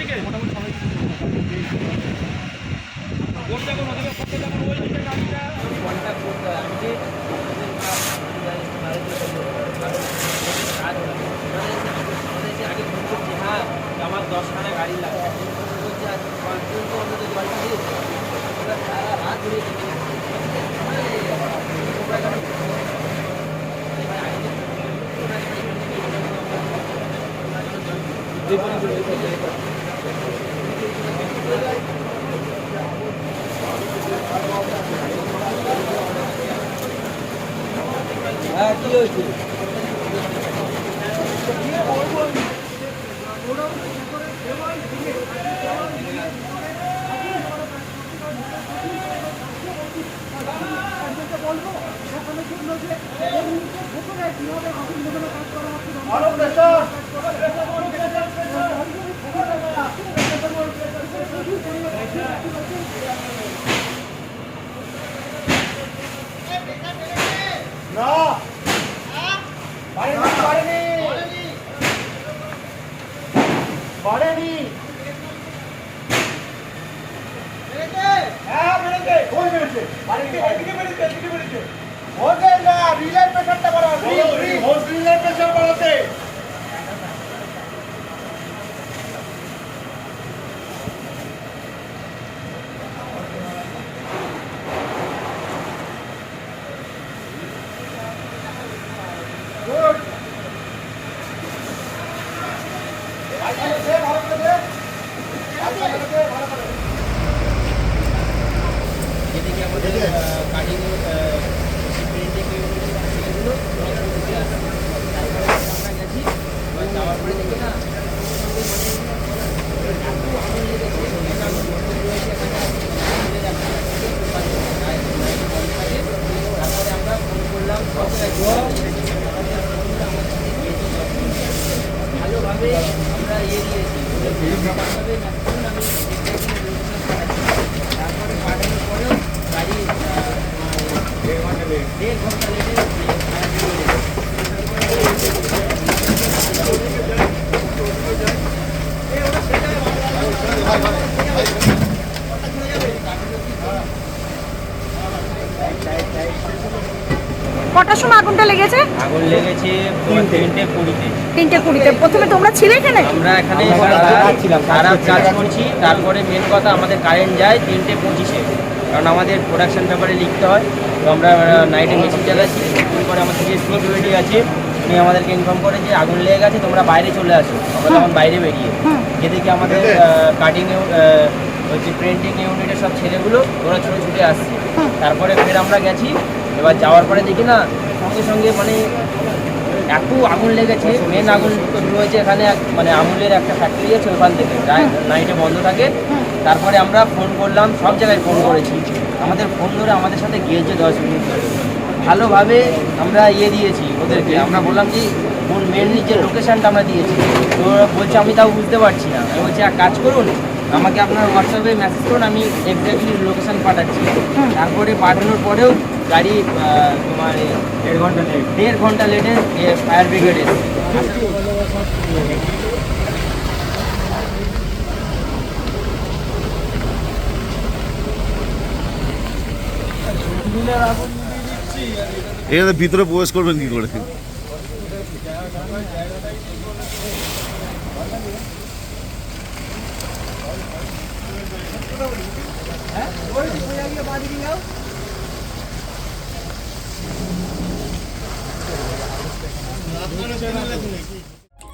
মোটামুটি সবাই কোন যখন ওদের করতে যখন ওই দিকে গাড়িটা কন্ট্যাক্ট করতে আমি যে হ্যাঁ আমার দশখানা গাড়ি লাগবে বলছি আজ তো অন্তত জলটা দিয়েছে সারা রাত ধরে দেখে হ্যাঁ কি হয়েছে যেদিকে আমাদের কাটিং প্রিন্টিং সেগুলো ওরা ঢুকে আসছে তারপরে আমরা গেছি এবার যাওয়ার পরে দেখি না এত আগুন লেগেছে মেন আগুন ভর্তি রয়েছে এখানে আমাদের একটা গায়ে গায়ে বল থাকে। তারপরে আমরা ফোন করলাম সব জায়গায় ভালোভাবে আমরা ইয়ে দিয়েছি ভালোভাবে maximum আমি। তারপরে পাঠানোর পরেও গাড়ি দেড় ঘণ্টা লেটে ফায়ার ব্রিগেড কটার সময় আগুনটা লেগেছে? আগুন লেগেছে তিনটে। কুড়িতে। তিনটে কুড়িতে। প্রথমে তোমরা ছিলে এখানে? আমরা এখানে সারা- কাজ করছি। তারপরে মেন কথা আমাদের কারেন্ট যায় তিনটে পঁচিশে। কারণ আমাদের প্রোডাকশন পেপারে লিখতে হয়। তো আমরা নাইটে মেশিন চালাচ্ছি। তারপরে আমাদের যে সিকিউরিটি আছে উনি আমাদেরকে ইনফর্ম করে যে আগুন লেগে গেছে তোমরা বাইরে চলে আসো। আমরা তখন বাইরে বেরিয়ে যেদিকে আমাদের কাটিং হচ্ছে প্রিন্টিং ইউনিটের সব ছেলেগুলো ওরা ছুটে ছুটে আসছে। তারপরে ফের আমরা গেছি। এবার যাওয়ার পরে দেখি না সঙ্গে সঙ্গে মানে এত আগুন লেগেছে মেন আগুন রয়েছে এখানে এক- মানে আমুলের একটা ফ্যাক্টরি আছে ওখান থেকে নাইটে বন্ধ থাকে। তারপরে আমরা ফোন করলাম সব জায়গায় ফোন করেছি। আমাদের ফোন ধরে আমাদের সাথে গিয়েছে দশ মিনিট। ধরে ভালোভাবে আমরা ইয়ে দিয়েছি ওদেরকে। আমরা বললাম যে কোন মেনলি যে লোকেশানটা আমরা দিয়েছি তো বলছে আমি তাও বুঝতে পারছি না। আমি বলছি এক কাজ করুন আমাকে আপনার হোয়াটসঅ্যাপে মেসেজ করুন আমি এক্স্যাক্টলি লোকেশান পাঠাচ্ছি। তারপরে পাঠানোর পরেও গাড়ি তোমার দেড় ঘণ্টা লেট দেড় ঘণ্টা লেটে ফায়ার ব্রিগেড এসে। এখানে ভিতরে প্রবেশ করবেন কি করে?